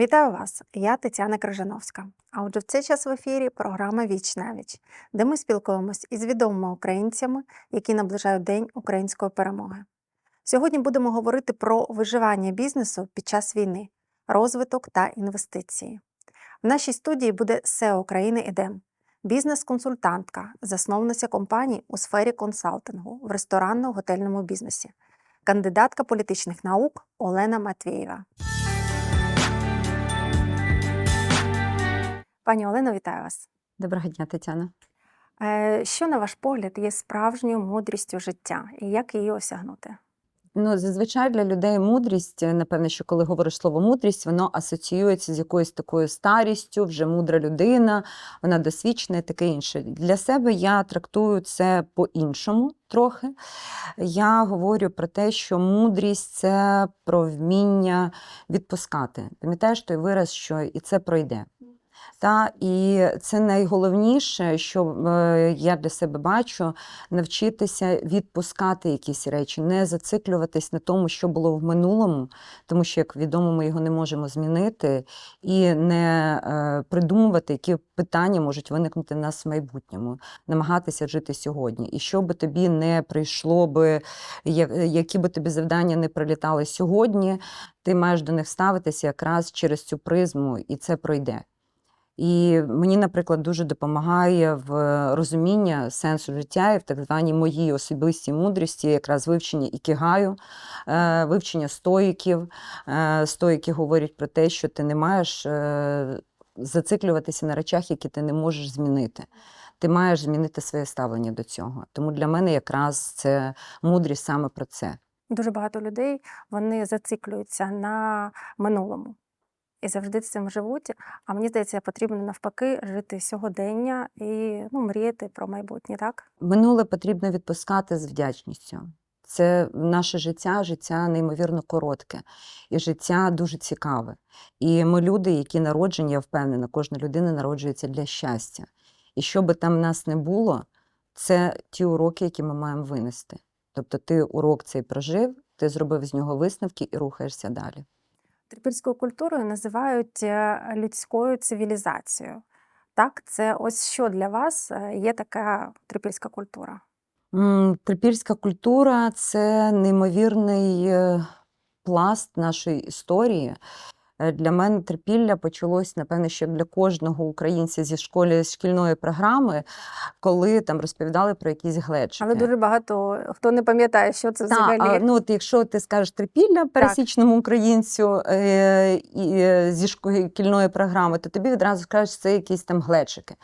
Вітаю вас! Я Тетяна Крижановська. А отже, в цей час в ефірі програма Віч віч, де ми спілкуємось із відомими українцями, які наближають День української перемоги. Сьогодні будемо говорити про виживання бізнесу під час війни, розвиток та інвестиції. В нашій студії буде SEO України ІДЕМ, бізнес-консультантка, засновниця компаній у сфері консалтингу в ресторанно-готельному бізнесі, кандидатка політичних наук Олена Матвієва. Пані Олено, вітаю вас. Доброго дня, Тетяна. Е, Що, на ваш погляд, є справжньою мудрістю життя і як її осягнути? Ну, зазвичай для людей мудрість, напевне, що коли говориш слово мудрість, воно асоціюється з якоюсь такою старістю, вже мудра людина, вона досвідчена і таке інше. Для себе я трактую це по-іншому трохи. Я говорю про те, що мудрість це про вміння відпускати. Пам'ятаєш той вираз, що і це пройде. Та, і це найголовніше, що е, я для себе бачу, навчитися відпускати якісь речі, не зациклюватись на тому, що було в минулому, тому що, як відомо, ми його не можемо змінити, і не е, придумувати, які питання можуть виникнути в нас в майбутньому, намагатися жити сьогодні. І що би тобі не прийшло би, які би тобі завдання не прилітали сьогодні, ти маєш до них ставитися якраз через цю призму, і це пройде. І мені, наприклад, дуже допомагає в розуміння сенсу життя і в так званій моїй особистій мудрості, якраз вивчення ікігаю, е, вивчення стоїків. Е, Стоїки говорять про те, що ти не маєш е, зациклюватися на речах, які ти не можеш змінити. Ти маєш змінити своє ставлення до цього. Тому для мене якраз це мудрість саме про це. Дуже багато людей вони зациклюються на минулому і завжди цим живуть. А мені здається, потрібно навпаки жити сьогодення і ну, мріяти про майбутнє, так? Минуле потрібно відпускати з вдячністю. Це наше життя, життя неймовірно коротке, і життя дуже цікаве. І ми люди, які народжені, я впевнена, кожна людина народжується для щастя. І що би там нас не було, це ті уроки, які ми маємо винести. Тобто ти урок цей прожив, ти зробив з нього висновки і рухаєшся далі. Трипільською культурою називають е, людською цивілізацією. Так, це ось що для вас е, є така трипільська культура? Трипільська культура це неймовірний е, пласт нашої історії. Е, Для мене трипілля почалось, напевно, ще для кожного українця зі школи з шкільної програми, коли там розповідали про якісь глечики. Але дуже багато хто не пам'ятає, що це взагалі. а, ну, от якщо ти скажеш трипілля пересічному українцю е, е, зі шкільної програми, то тобі відразу скажуть, що це якісь там глечики,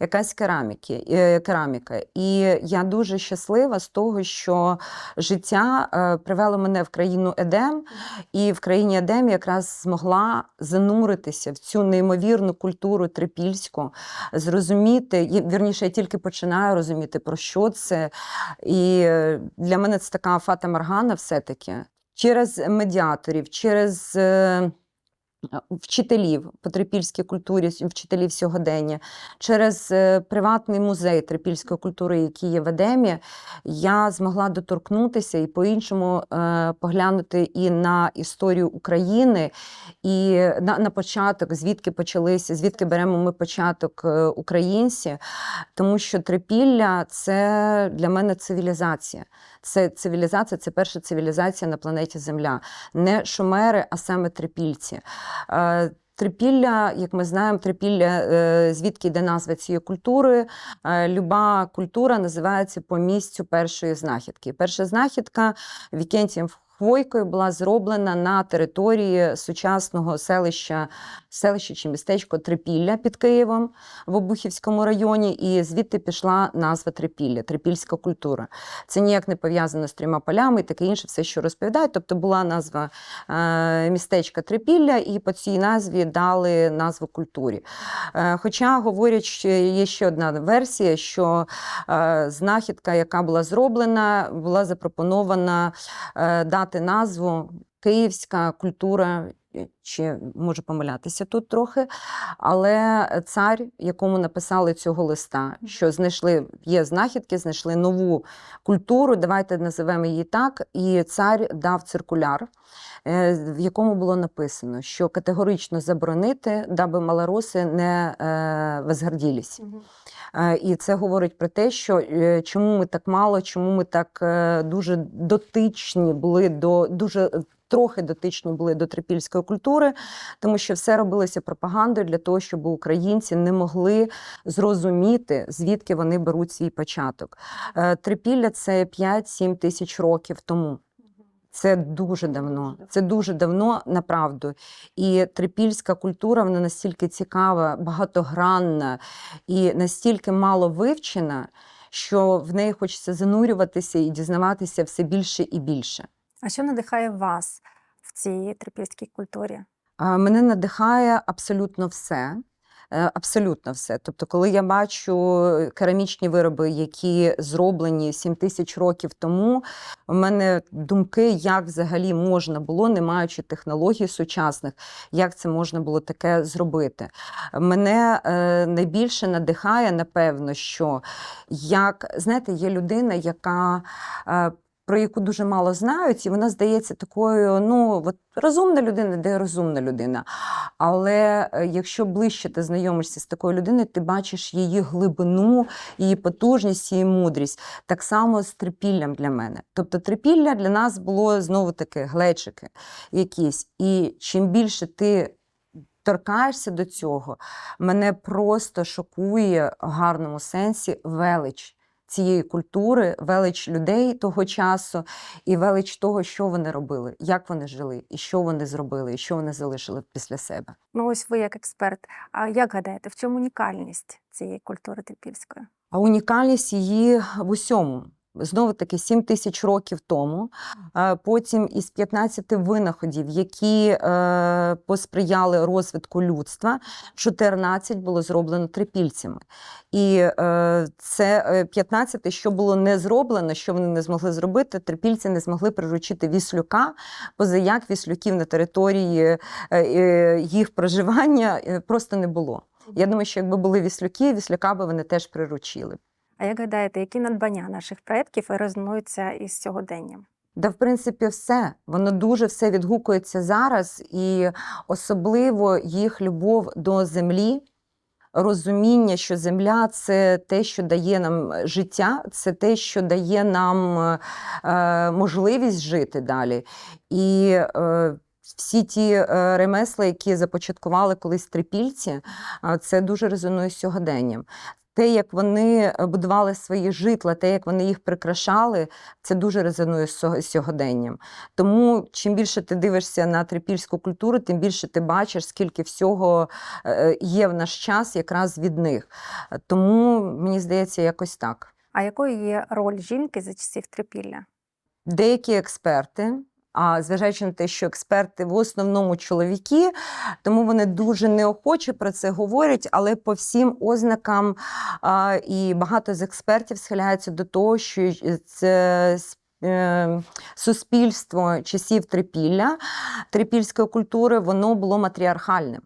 якась кераміки, е, кераміка. І я дуже щаслива з того, що життя е, привело мене в країну Едем, і в країні Едем якраз змогла зануритися в цю неймовірну культуру трипільську, зрозуміти, вірніше, я тільки починаю розуміти, про що це. І е, для мене це така фата Маргана, все-таки. Через медіаторів, через е, вчителів по трипільській культурі, вчителів сьогодення, через е, приватний музей трипільської культури, який є в Едемі, я змогла доторкнутися і по-іншому е, поглянути і на історію України, і на, на початок, звідки почалися, звідки беремо ми початок е, українці, тому що трипілля це для мене цивілізація. Це цивілізація, це перша цивілізація на планеті Земля. Не шумери, а саме трипільці. Е, Трипілля, як ми знаємо, трипілля, е, звідки йде назва цієї культури. Е, Люба культура називається по місцю першої знахідки. Перша знахідка Вікентієм Хвойкою була зроблена на території сучасного селища, селище чи містечко Трипілля під Києвом в Обухівському районі, і звідти пішла назва Трипілля, трипільська культура. Це ніяк не пов'язано з трьома полями і таке інше, все, що розповідають. Тобто була назва е, містечка Трипілля, і по цій назві дали назву культурі. Е, хоча говорять, що є ще одна версія, що е, знахідка, яка була зроблена, була запропонована е, дати назву Київська культура чи можу помилятися тут трохи. Але цар, якому написали цього листа, що знайшли, є знахідки, знайшли нову культуру, давайте називемо її так. І цар дав циркуляр, е, в якому було написано, що категорично заборонити, даби малороси не е, возгорділись. Е, І це говорить про те, що е, чому ми так мало, чому ми так е, дуже дотичні були до дуже. е, Трохи дотичні були до трипільської культури, тому що все робилося пропагандою для того, щоб українці не могли зрозуміти, звідки вони беруть свій початок. Е, Трипілля це 5-7 тисяч років тому. Це дуже давно. Це дуже давно, направду. І трипільська культура вона настільки цікава, багатогранна і настільки мало вивчена, що в неї хочеться занурюватися і дізнаватися все більше і більше. А що надихає вас в цій трипільській культурі? Мене надихає абсолютно все. Е, Абсолютно все. Тобто, коли я бачу керамічні вироби, які зроблені 7 тисяч років тому, у мене думки, як взагалі можна було, не маючи технологій сучасних, як це можна було таке зробити. Мене е, найбільше надихає, напевно, що як знаєте, є людина, яка. Про яку дуже мало знають, і вона здається такою, ну от розумна людина, де розумна людина. Але е, якщо ближче ти знайомишся з такою людиною, ти бачиш її глибину, її потужність, її мудрість. Так само з трипіллям для мене. Тобто трипілля для нас було знову таки глечики якісь. І чим більше ти торкаєшся до цього, мене просто шокує в гарному сенсі велич. Цієї культури, велич людей того часу і велич того, що вони робили, як вони жили, і що вони зробили, і що вони залишили після себе. Ну, ось ви як експерт. А як гадаєте, в чому унікальність цієї культури трипільської? А унікальність її в усьому. Знову таки, 7 тисяч років тому. е, Потім із 15 винаходів, які е, посприяли розвитку людства, 14 було зроблено трипільцями. І е, це е, 15, що було не зроблено, що вони не змогли зробити, трипільці не змогли приручити віслюка, поза як віслюків на території е, е, їх проживання е, просто не було. Я думаю, що якби були віслюки, віслюка би вони теж приручили. А як гадаєте, які надбання наших предків резонуються із сьогоденням? Да, в принципі, все. Воно дуже все відгукується зараз, і особливо їх любов до землі, розуміння, що земля це те, що дає нам життя, це те, що дає нам е, можливість жити далі. І е, всі ті е, ремесла, які започаткували колись трипільці, е, це дуже резонує з сьогоденням. Те, як вони будували свої житла, те, як вони їх прикрашали, це дуже резонує з сьогоденням. Тому чим більше ти дивишся на трипільську культуру, тим більше ти бачиш, скільки всього е, є в наш час якраз від них. Тому мені здається, якось так. А якою є роль жінки за часів трипілля? Деякі експерти. А зважаючи на те, що експерти в основному чоловіки, тому вони дуже неохоче про це говорять, але по всім ознакам а, і багато з експертів схиляються до того, що це е, суспільство часів трипілля, трипільської культури, воно було матріархальним.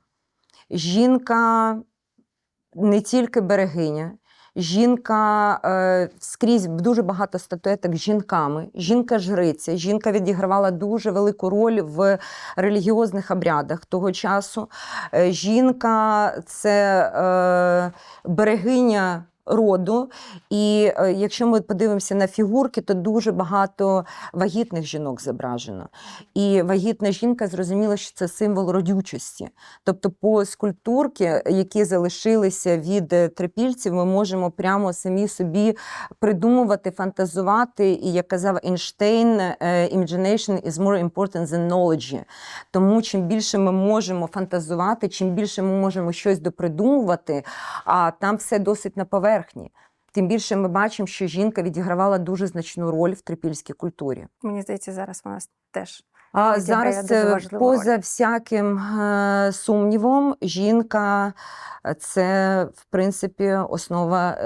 Жінка не тільки берегиня, Жінка е, скрізь дуже багато статуеток з жінками. Жінка-жриця. Жінка відігравала дуже велику роль в релігіозних обрядах того часу. Е, жінка це е, берегиня роду. І е, якщо ми подивимося на фігурки, то дуже багато вагітних жінок зображено. І вагітна жінка зрозуміла, що це символ родючості. Тобто, по скульптурки, які залишилися від е, трипільців, ми можемо прямо самі собі придумувати, фантазувати. І як казав Ейнштейн, е, imagination is more important than knowledge. Тому чим більше ми можемо фантазувати, чим більше ми можемо щось допридумувати, а там все досить на поверхні. Тим більше ми бачимо, що жінка відігравала дуже значну роль в трипільській культурі. Мені здається, зараз вона теж А зараз е, поза всяким е, сумнівом, жінка е, це в принципі основа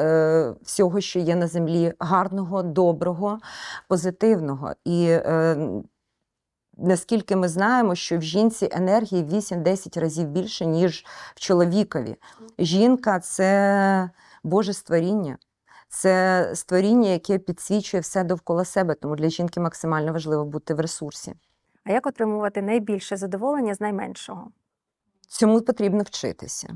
всього, що є на землі, гарного, доброго, позитивного. І наскільки ми знаємо, що в жінці енергії в 8-10 разів більше, ніж в чоловікові. Жінка це Боже створіння. Це створіння, яке підсвічує все довкола себе. Тому для жінки максимально важливо бути в ресурсі. А як отримувати найбільше задоволення з найменшого? Цьому потрібно вчитися.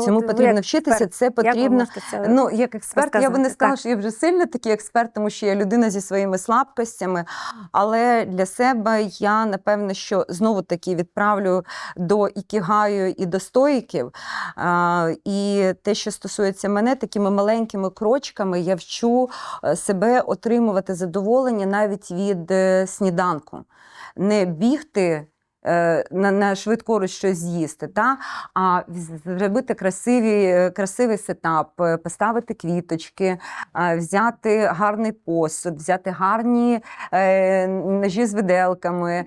Ну, Цьому от потрібно як вчитися. експерт, Це потрібно. це Ну, як експерт, я би не сказала, Так. що я вже сильно такий експерт, тому що я людина зі своїми слабкостями. Але для себе я напевно, що знову таки відправлю до ікігаю і до стоїків. А, і те, що стосується мене, такими маленькими крочками я вчу е, себе отримувати задоволення навіть від е, сніданку. Не бігти. Е, На, на швидкоруч щось з'їсти, та? а зробити красиві, е, красивий сетап, е, поставити квіточки, взяти гарний посуд, взяти гарні ножі з виделками,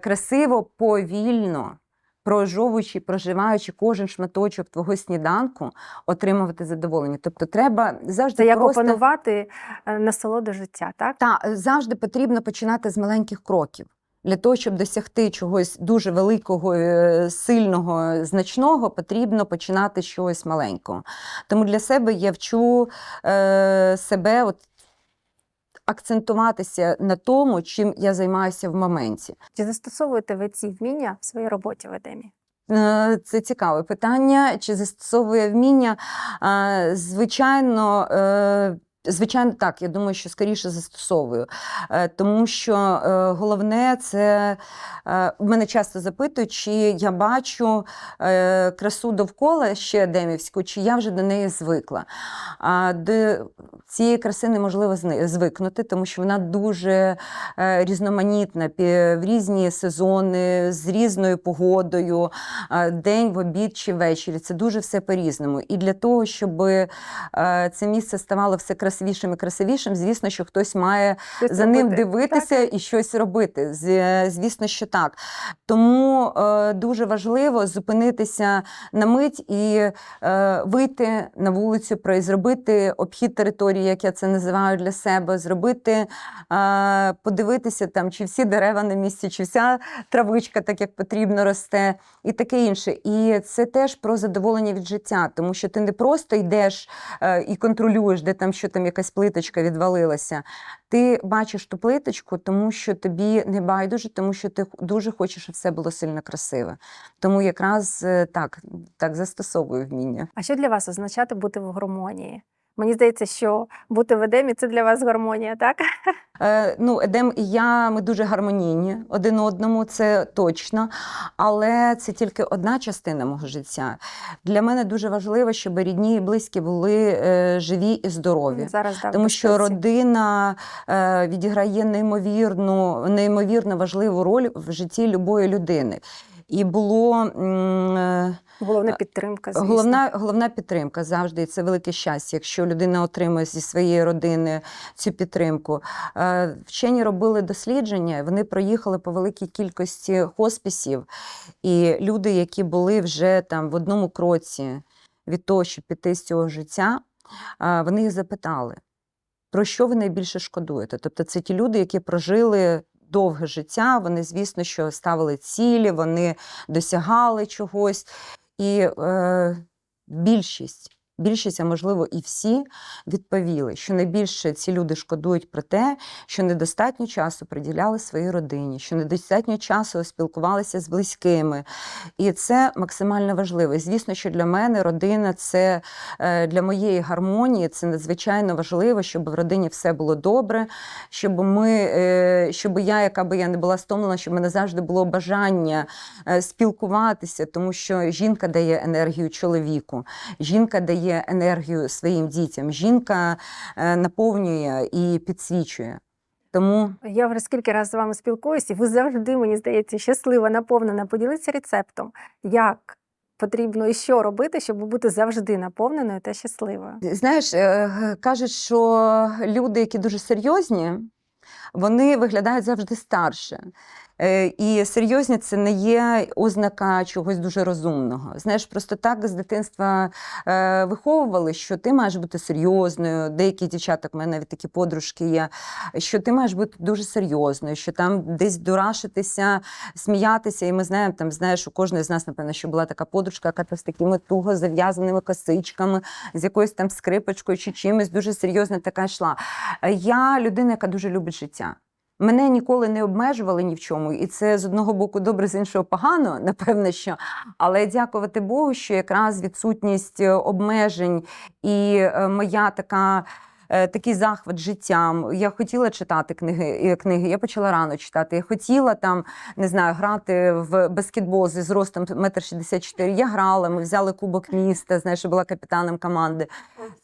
красиво, повільно. Прожовуючи, проживаючи кожен шматочок твого сніданку, отримувати задоволення. Тобто треба завжди Це як просто... опанувати насолоду життя, так? Та завжди потрібно починати з маленьких кроків. Для того, щоб досягти чогось дуже великого, е, сильного, значного, потрібно починати з чогось маленького. Тому для себе я вчу е, себе от, акцентуватися на тому, чим я займаюся в моменті. Чи застосовуєте ви ці вміння в своїй роботі в Едемі? Е, Це цікаве питання. Чи застосовує вміння? Е, Звичайно, звичайно, так. Я думаю, що скоріше застосовую. Е, Тому що е, головне це е, мене часто запитують, чи я бачу красу довкола ще Демівську, чи я вже до неї звикла. До цієї краси неможливо звикнути, тому що вона дуже різноманітна в різні сезони, з різною погодою день, в обід чи ввечері. Це дуже все по-різному. І для того, щоб це місце ставало все красивішим і красивішим, звісно, що хтось має Щось за ним робити, дивитися і щось робити. Звісно, що так. Тому е, дуже важливо зупинитися на мить і е, вийти на вулицю, зробити обхід території, як я це називаю для себе, зробити, е, подивитися там, чи всі дерева на місці, чи вся травичка так, як потрібно росте, і таке інше. І це теж про задоволення від життя, тому що ти не просто йдеш е, і контролюєш, де там що там якась плиточка відвалилася. Ти бачиш ту плиточку, тому що тобі не байдуже, тому що ти дуже хочеш, щоб все було сильно красиве. Тому якраз е, так, так застосовую вміння. А що для вас означати бути в гармонії? Мені здається, що бути в Едемі це для вас гармонія, так? Е, ну, Едем і я ми дуже гармонійні один одному, це точно. Але це тільки одна частина мого життя. Для мене дуже важливо, щоб рідні і близькі були е, живі і здорові. Зараз да, Тому що родина е, відіграє неймовірну, неймовірно важливу роль в житті любої людини. І було е, головна підтримка. Звісно. головна, головна підтримка завжди. І це велике щастя, якщо людина отримує зі своєї родини цю підтримку. Е, Вчені робили дослідження, вони проїхали по великій кількості хоспісів, і люди, які були вже там в одному кроці від того, щоб піти з цього життя, е, вони їх запитали, про що ви найбільше шкодуєте? Тобто, це ті люди, які прожили. Довге життя, вони, звісно, що ставили цілі, вони досягали чогось. І е, більшість, більшість, а можливо, і всі відповіли, що найбільше ці люди шкодують про те, що недостатньо часу приділяли своїй родині, що недостатньо часу спілкувалися з близькими. І це максимально важливо. Звісно, що для мене родина це е, для моєї гармонії це надзвичайно важливо, щоб в родині все було добре, щоб ми, е, щоб я, яка би я не була стомлена, щоб мене завжди було бажання е, спілкуватися, тому що жінка дає енергію чоловіку, жінка дає енергію своїм дітям, жінка е, наповнює і підсвічує. Тому Я вже скільки разів з вами спілкуюся, і ви завжди, мені здається, щаслива, наповнена. Поділіться рецептом, як потрібно і що робити, щоб бути завжди наповненою та щасливою. знаєш, е, кажуть, що люди, які дуже серйозні, вони виглядають завжди старше. Е, І серйозні це не є ознака чогось дуже розумного. Знаєш, просто так з дитинства е, виховували, що ти маєш бути серйозною. Деякі дівчата, в мене навіть такі подружки є, що ти маєш бути дуже серйозною, що там десь дурашитися, сміятися. І ми знаємо, там знаєш, у кожної з нас, напевно, що була така подружка, яка з такими туго зав'язаними косичками, з якоюсь там скрипочкою чи чимось дуже серйозно така йшла. Е, Я людина, яка дуже любить життя. Мене ніколи не обмежували ні в чому, і це з одного боку добре, з іншого погано, напевно, що. Але дякувати Богу, що якраз відсутність е, обмежень і е, моя така. Е, Такий захват життям. Я хотіла читати книги, е, книги. Я почала рано читати. Я хотіла там, не знаю, грати в баскетбол зі зростом 1,64 м. Я грала, ми взяли кубок міста, знаєш, була капітаном команди.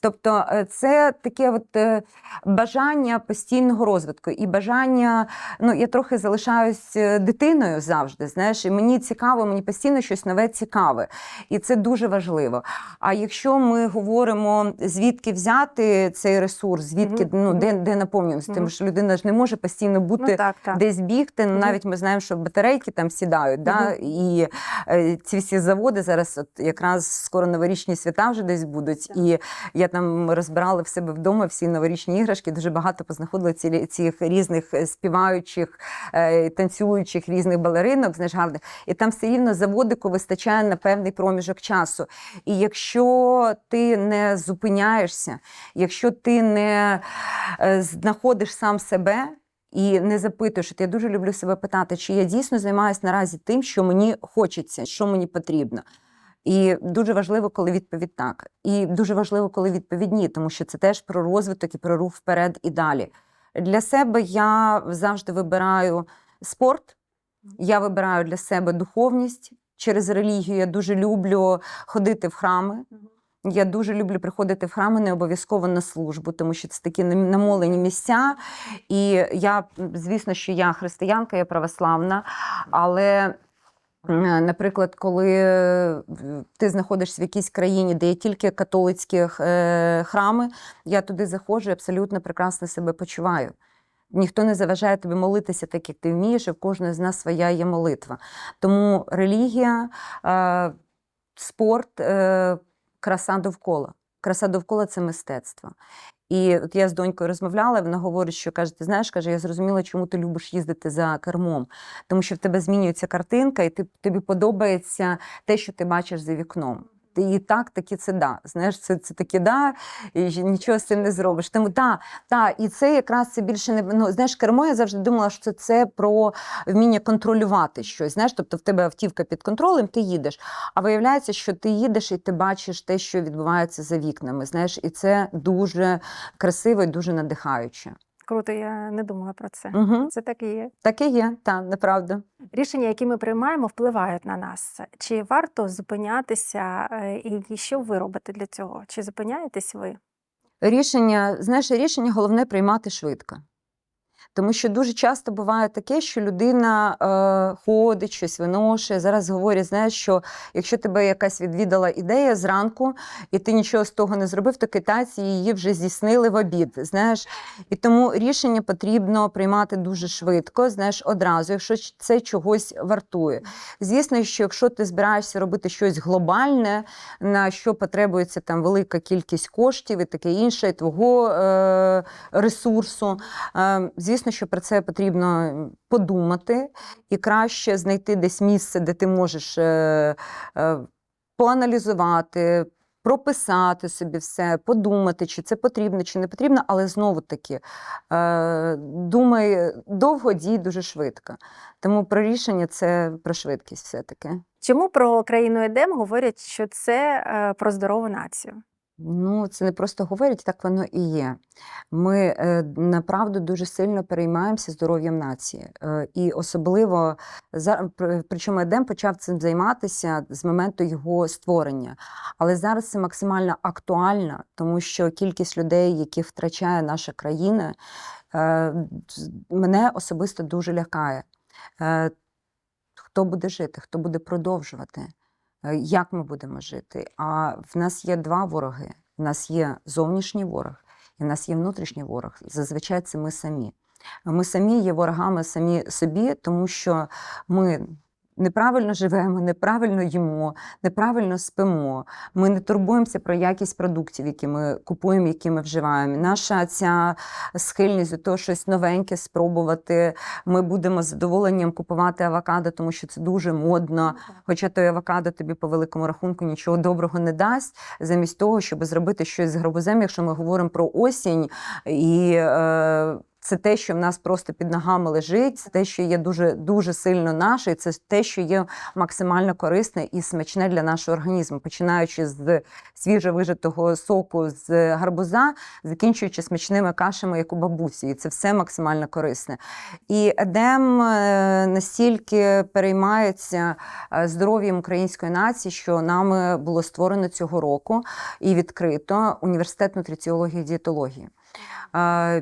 Тобто, е, це таке от бажання постійного розвитку і бажання. Ну, я трохи залишаюсь дитиною завжди. Знаєш, і мені цікаво, мені постійно щось нове цікаве, і це дуже важливо. А якщо ми говоримо, звідки взяти цей ресурс, звідки Мгм, ну мгм. де, де наповнюватися, Мгм. тому що людина ж не може постійно бути Ну так, так. десь бігти. Ну, Мгм. навіть ми знаємо, що батарейки там сідають. Да? І е, ці всі заводи зараз, от якраз скоро новорічні свята вже десь будуть. Так. І я там розбирала в себе вдома всі новорічні іграшки. Дуже багато познаходила ці, цих різних е, співаючих, е, танцюючих різних балеринок, знаєш, гарних. І там все рівно заводику вистачає на певний проміжок часу. І якщо ти не зупиняєшся, якщо ти не е, знаходиш сам себе. І не запитуєш, я дуже люблю себе питати, чи я дійсно займаюся наразі тим, що мені хочеться, що мені потрібно. І дуже важливо, коли відповідь так. І дуже важливо, коли відповідь ні, тому що це теж про розвиток і про рух вперед і далі. Для себе я завжди вибираю спорт, я вибираю для себе духовність через релігію. Я дуже люблю ходити в храми. Я дуже люблю приходити в храми, не обов'язково на службу, тому що це такі намолені місця. І я, звісно, що я християнка, я православна, але. Наприклад, коли е, ти знаходишся в якійсь країні, де є тільки католицькі е, храми, я туди заходжу і абсолютно прекрасно себе почуваю. Ніхто не заважає тобі молитися так, як ти вмієш, і в кожної з нас своя є молитва. Тому релігія, е, спорт, краса довкола. Краса довкола це мистецтво. І от я з донькою розмовляла, вона говорить, що каже, ти знаєш, каже, я зрозуміла, чому ти любиш їздити за кермом. Тому що в тебе змінюється картинка, і ти, тобі подобається те, що ти бачиш за вікном. Ти і так, таки це да. Знаєш, це, це таки да, і нічого з цим не зробиш. Тому да, та, і це якраз це більше не ну, знаєш, кермо. Я завжди думала, що це про вміння контролювати щось. Знаєш, тобто в тебе автівка під контролем, ти їдеш. А виявляється, що ти їдеш і ти бачиш те, що відбувається за вікнами. Знаєш, і це дуже красиво і дуже надихаюче. Круто, я не думала про це. Угу. Це так і є. Так і є, та неправда. Рішення, які ми приймаємо, впливають на нас. Чи варто зупинятися, е, і що ви робите для цього? Чи зупиняєтесь ви? Рішення, знаєш, рішення головне приймати швидко. Тому що дуже часто буває таке, що людина е, ходить, щось виношує. Зараз говорять, знаєш, що якщо тебе якась відвідала ідея зранку, і ти нічого з того не зробив, то китайці її вже здійснили в обід. Знаєш, і тому рішення потрібно приймати дуже швидко, знаєш, одразу, якщо це чогось вартує. Звісно, що якщо ти збираєшся робити щось глобальне, на що потребується там велика кількість коштів і таке інше, і твого е, ресурсу. Е, Звісно, що про це потрібно подумати і краще знайти десь місце, де ти можеш е, е, поаналізувати. Прописати собі все, подумати, чи це потрібно, чи не потрібно, але знову таки е, думай довго дій дуже швидко. Тому про рішення це про швидкість все-таки. Чому про країну Едем говорять, що це про здорову націю? Ну, це не просто говорять, так воно і є. Ми е, направду дуже сильно переймаємося здоров'ям нації. Е, і особливо причому Едем почав цим займатися з моменту його створення. Але зараз це максимально актуально, тому що кількість людей, які втрачає наша країна, е, мене особисто дуже лякає. Хто буде жити, хто буде продовжувати? Е, Як ми будемо жити? А в нас є два вороги. в нас є зовнішній ворог, і в нас є внутрішній ворог. Зазвичай це ми самі. Ми самі є ворогами самі собі, тому що ми неправильно живемо, неправильно їмо, неправильно спимо. Ми не турбуємося про якість продуктів, які ми купуємо, які ми вживаємо. Наша ця схильність до того, щось новеньке спробувати. Ми будемо з задоволенням купувати авокадо, тому що це дуже модно. Хоча той авокадо тобі по великому рахунку нічого доброго не дасть, замість того, щоб зробити щось з гарбузем, якщо ми говоримо про осінь і. Е, це те, що в нас просто під ногами лежить, це те, що є дуже дуже сильно наше, і це те, що є максимально корисне і смачне для нашого організму, починаючи з свіжовижитого соку з гарбуза, закінчуючи смачними кашами, як у бабусі. І це все максимально корисне. І Едем е, настільки переймається е, здоров'ям української нації, що нами було створено цього року і відкрито університет нутриціології і дієтології.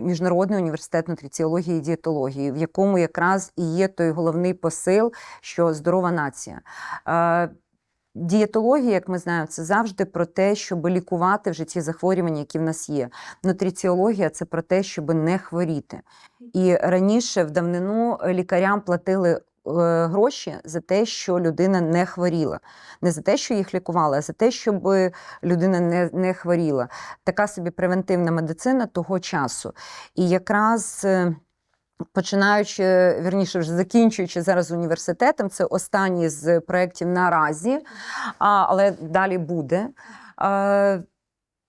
Міжнародний університет нутриціології і дієтології, в якому якраз і є той головний посил, що здорова нація. Дієтологія, як ми знаємо, це завжди про те, щоб лікувати вже ті захворювання, які в нас є. Нутриціологія це про те, щоб не хворіти. І раніше в давнину лікарям платили гроші за те, що людина не хворіла. Не за те, що їх лікували, а за те, щоб людина не, не хворіла. Така собі превентивна медицина того часу. І якраз. е, Починаючи, вірніше, вже закінчуючи зараз університетом, це останній з проєктів наразі, але далі буде.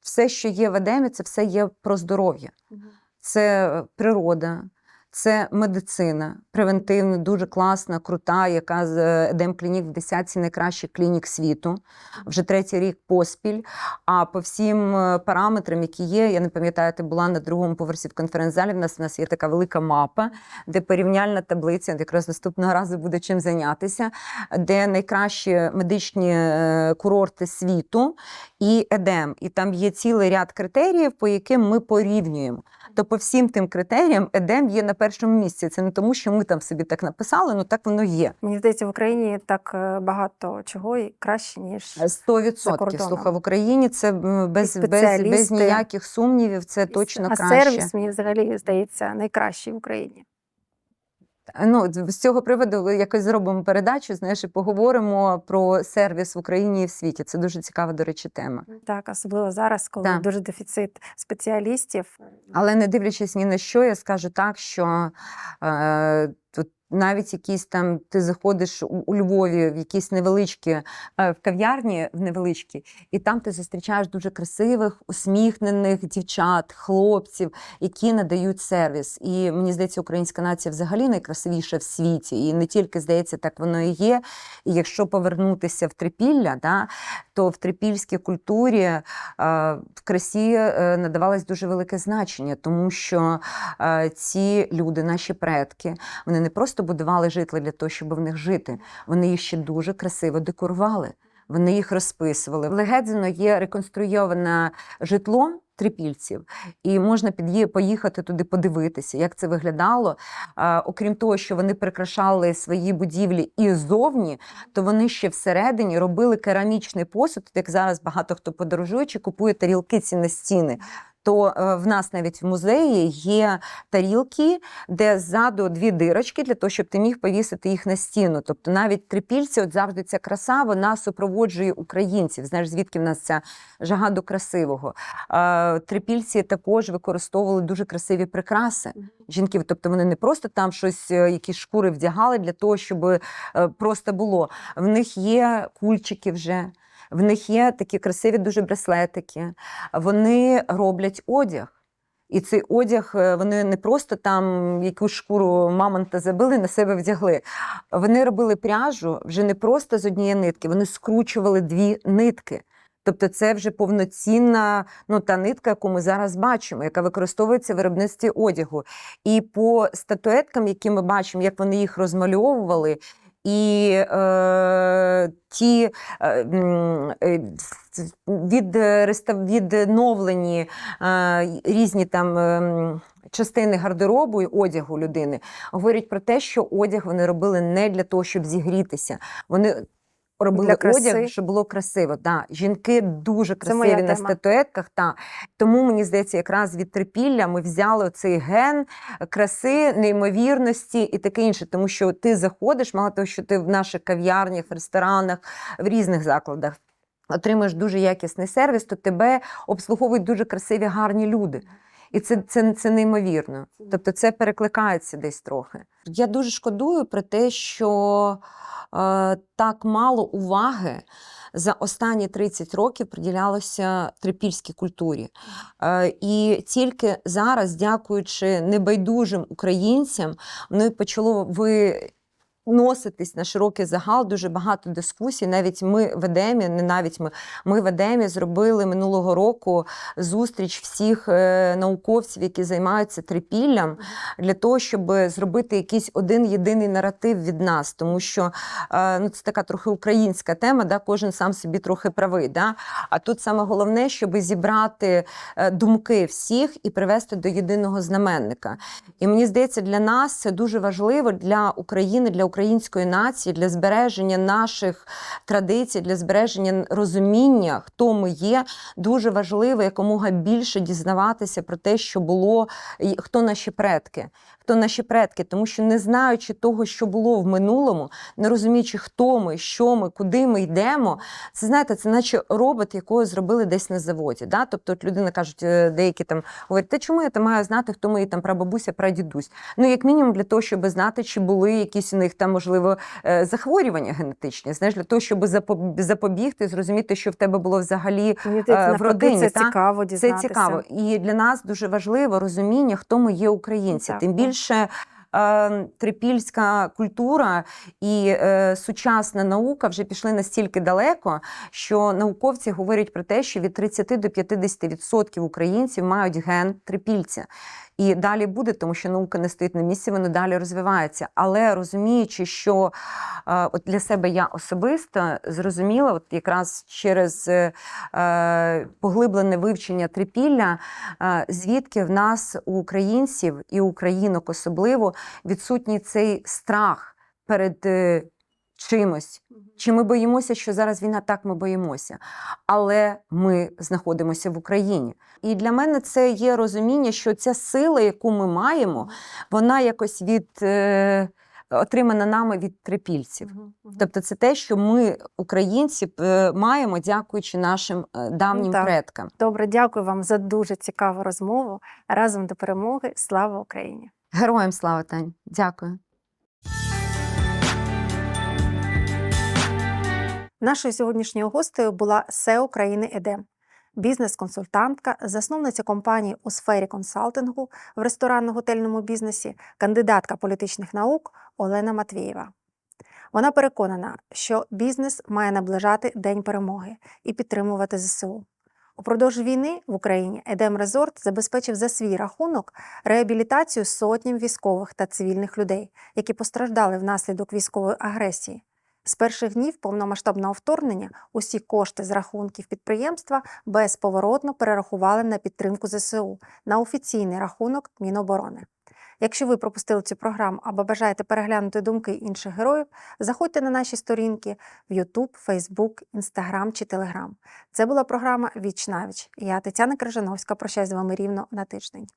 Все, що є в Едемі, це все є про здоров'я. Це природа, це медицина, превентивна, дуже класна, крута, яка з Едем Клінік в десятці найкращих клінік світу. Вже третій рік поспіль. А по всім е, параметрам, які є, я не пам'ятаю, ти була на другому поверсі в конференц-залі. В нас у нас є така велика мапа, де порівняльна таблиця, от якраз наступного разу буде чим зайнятися, де найкращі медичні е, курорти світу і Едем. І там є цілий ряд критеріїв, по яким ми порівнюємо. То по всім тим критеріям Едем є на першому місці. Це не тому, що ми там собі так написали, ну так воно є. Мені здається, в Україні так е, багато чого і краще, ніж Сто За відсотків. кордоном. Слухай, в Україні це без, без, без ніяких сумнівів. Це точно а краще. сервіс мені взагалі здається найкращий в Україні. Ну, з цього приводу якось зробимо передачу, знаєш, і поговоримо про сервіс в Україні і в світі. Це дуже цікава, до речі, тема. Так, особливо зараз, коли Так. дуже дефіцит спеціалістів. Але не дивлячись ні на що, я скажу так, що е, тут навіть якісь там ти заходиш у, у Львові в якісь невеличкі е, в кав'ярні в невеличкі, і там ти зустрічаєш дуже красивих, усміхнених дівчат, хлопців, які надають сервіс. І мені здається, українська нація взагалі найкрасивіша в світі. І не тільки здається, так воно і є. І якщо повернутися в трипілля, да, то в трипільській культурі е, в красі е, надавалось дуже велике значення, тому що е, ці люди, наші предки, вони не просто будували житла для того, щоб в них жити, вони їх ще дуже красиво декорували. Вони їх розписували. В Легедзино є реконструйоване житло трипільців, і можна під'ї- поїхати туди подивитися, як це виглядало. А, окрім того, що вони прикрашали свої будівлі і ззовні, то вони ще всередині робили керамічний посуд, як зараз багато хто подорожуючи, купує тарілки ці на стіни. То е, в нас навіть в музеї є тарілки, де ззаду дві дирочки для того, щоб ти міг повісити їх на стіну. Тобто навіть трипільці, от завжди ця краса, вона супроводжує українців. Знаєш, звідки в нас ця жага до красивого. Трипільці також використовували дуже красиві прикраси жінків. Тобто вони не просто там щось, е, якісь шкури вдягали для того, щоб е, просто було. В них є кульчики вже. В них є такі красиві дуже браслетики. Вони роблять одяг. І цей одяг е, вони не просто там якусь шкуру мамонта забили, на себе вдягли. Вони робили пряжу вже не просто з однієї нитки, вони скручували дві нитки. Тобто це вже повноцінна ну, та нитка, яку ми зараз бачимо, яка використовується в виробництві одягу. І по статуеткам, які ми бачимо, як вони їх розмальовували, і е, ті е, е, від, відновлені е, різні там. е, Частини гардеробу і одягу людини говорять про те, що одяг вони робили не для того, щоб зігрітися. Вони робили Для краси. одяг, щоб було красиво. Да. Жінки дуже красиві на тема. статуетках. Та. Тому мені здається, якраз від трипілля ми взяли цей ген краси, неймовірності і таке інше. Тому що ти заходиш, мало того, що ти в наших кав'ярнях, в ресторанах, в різних закладах. Отримуєш дуже якісний сервіс, то тебе обслуговують дуже красиві, гарні люди. І це, це, це неймовірно. Тобто це перекликається десь трохи. Я дуже шкодую про те, що е, так мало уваги за останні 30 років приділялося трипільській культурі. Е, і тільки зараз, дякуючи небайдужим українцям, воно почало ви. Носитись на широкий загал дуже багато дискусій. Навіть ми в Едемі, не навіть ми, ми в Едемі зробили минулого року зустріч всіх е, науковців, які займаються трипіллям, для того, щоб зробити якийсь один єдиний наратив від нас, тому що е, ну, це така трохи українська тема, да? кожен сам собі трохи правий. Да? А тут саме головне, щоб зібрати е, думки всіх і привести до єдиного знаменника. І мені здається, для нас це дуже важливо для України, для української нації, для збереження наших традицій, для збереження розуміння, хто ми є. Дуже важливо якомога більше дізнаватися про те, що було, і хто наші предки. Хто наші предки, тому що не знаючи того, що було в минулому, не розуміючи, хто ми, що ми, куди ми йдемо, це знаєте, це наче робот, якого зробили десь на заводі. Да? Тобто, от людина кажуть, е, деякі там говорять, та чому я там маю знати, хто мої там прабабуся, прадідусь? Ну, як мінімум, для того, щоб знати, чи були якісь у них там, можливо, е, захворювання генетичні, знаєш, для того, щоб запобігти, зрозуміти, що в тебе було взагалі Мені Е, в родині, це та? цікаво це цікаво. І для нас дуже важливо розуміння, хто ми є українці. Так, Тим так. Більше е, трипільська культура і е, сучасна наука вже пішли настільки далеко, що науковці говорять про те, що від 30 до 50% українців мають ген трипільця. І далі буде, тому що наука не стоїть на місці, воно далі розвивається. Але розуміючи, що е, от для себе я особисто зрозуміла, от якраз через е, е, поглиблене вивчення трипілля, звідки в нас у українців і українок особливо відсутній цей страх перед чимось. Чи ми боїмося, що зараз війна? Так, ми боїмося. Але ми знаходимося в Україні. І для мене це є розуміння, що ця сила, яку ми маємо, вона якось від. Е, Отримана нами від трипільців. Мгм, мгм. Тобто це те, що ми, українці, е, маємо, дякуючи нашим е, давнім Так. предкам. Добре, дякую вам за дуже цікаву розмову. Разом до перемоги. Слава Україні! Героям слава Тань. Дякую. Нашою сьогоднішньою гостею була SEO країни Едем, бізнес-консультантка, засновниця компанії у сфері консалтингу в ресторанно-готельному бізнесі, кандидатка політичних наук Олена Матвієва. Вона переконана, що бізнес має наближати День перемоги і підтримувати ЗСУ. Упродовж війни в Україні Едем Резорт забезпечив за свій рахунок реабілітацію сотням військових та цивільних людей, які постраждали внаслідок військової агресії. З перших днів повномасштабного вторгнення усі кошти з рахунків підприємства безповоротно перерахували на підтримку ЗСУ на офіційний рахунок Міноборони. Якщо ви пропустили цю програму або бажаєте переглянути думки інших героїв, заходьте на наші сторінки в YouTube, Facebook, Instagram чи Telegram. Це була програма Віч навіч. Я Тетяна Крижановська. Прощаюсь з вами рівно на тиждень.